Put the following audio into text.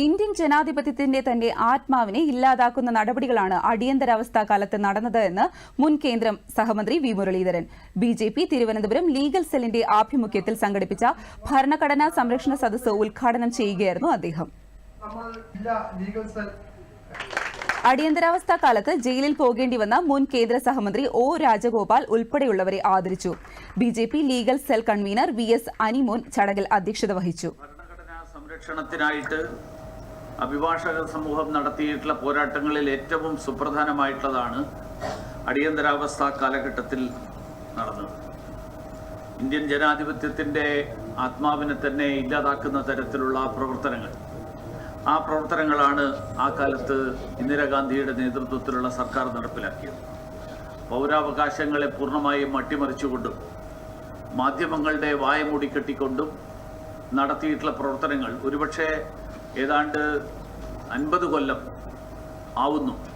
Indian ജനാധിപത്യത്തിന്റെ തന്നെ ആത്മാവിനെ ഇല്ലാതാക്കുന്ന നടപടികളാണ് അടിയന്തരാവസ്ഥാ കാലത്ത് നടന്നത് എന്ന് മുൻ കേന്ദ്ര സഹമന്ത്രി V Muraleedharan. B J P Thiruvananthapuram legal സെല്ലിന്റെ ആഭിമുഖ്യത്തിൽ സംഘടിപ്പിച്ച ഭരണഘടനാ സംരക്ഷണ സദസ്സ് ഉദ്ഘാടനം ചെയ്യുകയായിരുന്നു അദ്ദേഹം. അടിയന്തരാവസ്ഥ കാലത്ത് ജയിലിൽ പോകേണ്ടി വന്ന മുൻ കേന്ദ്ര സഹമന്ത്രി ഒ രാജഗോപാൽ ഉൾപ്പെടെയുള്ളവരെ ആദരിച്ചു. B J P legal cell convener V S Animon ചടങ്ങിൽ അധ്യക്ഷത വഹിച്ചു. സംരക്ഷണത്തിനായിട്ട് അഭിഭാഷക സമൂഹം നടത്തിയിട്ടുള്ള പോരാട്ടങ്ങളിൽ ഏറ്റവും സുപ്രധാനമായിട്ടുള്ളതാണ് അടിയന്തരാവസ്ഥ കാലഘട്ടത്തിൽ നടന്നത്. ഇന്ത്യൻ ജനാധിപത്യത്തിന്റെ ആത്മാവിനെ തന്നെ ഇല്ലാതാക്കുന്ന തരത്തിലുള്ള പ്രവർത്തനങ്ങൾ. ആ പ്രവർത്തനങ്ങളാണ് ആ കാലത്ത് ഇന്ദിരാഗാന്ധിയുടെ നേതൃത്വത്തിലുള്ള സർക്കാർ നടപ്പിലാക്കിയത്. പൗരാവകാശങ്ങളെ പൂർണമായും അട്ടിമറിച്ചുകൊണ്ടും മാധ്യമങ്ങളുടെ വായ മൂടിക്കെട്ടിക്കൊണ്ടും നടത്തിയിട്ടുള്ള പ്രവർത്തനങ്ങൾ ഒരുപക്ഷെ ഏതാണ്ട് അൻപത് കൊല്ലം ആവുന്നു.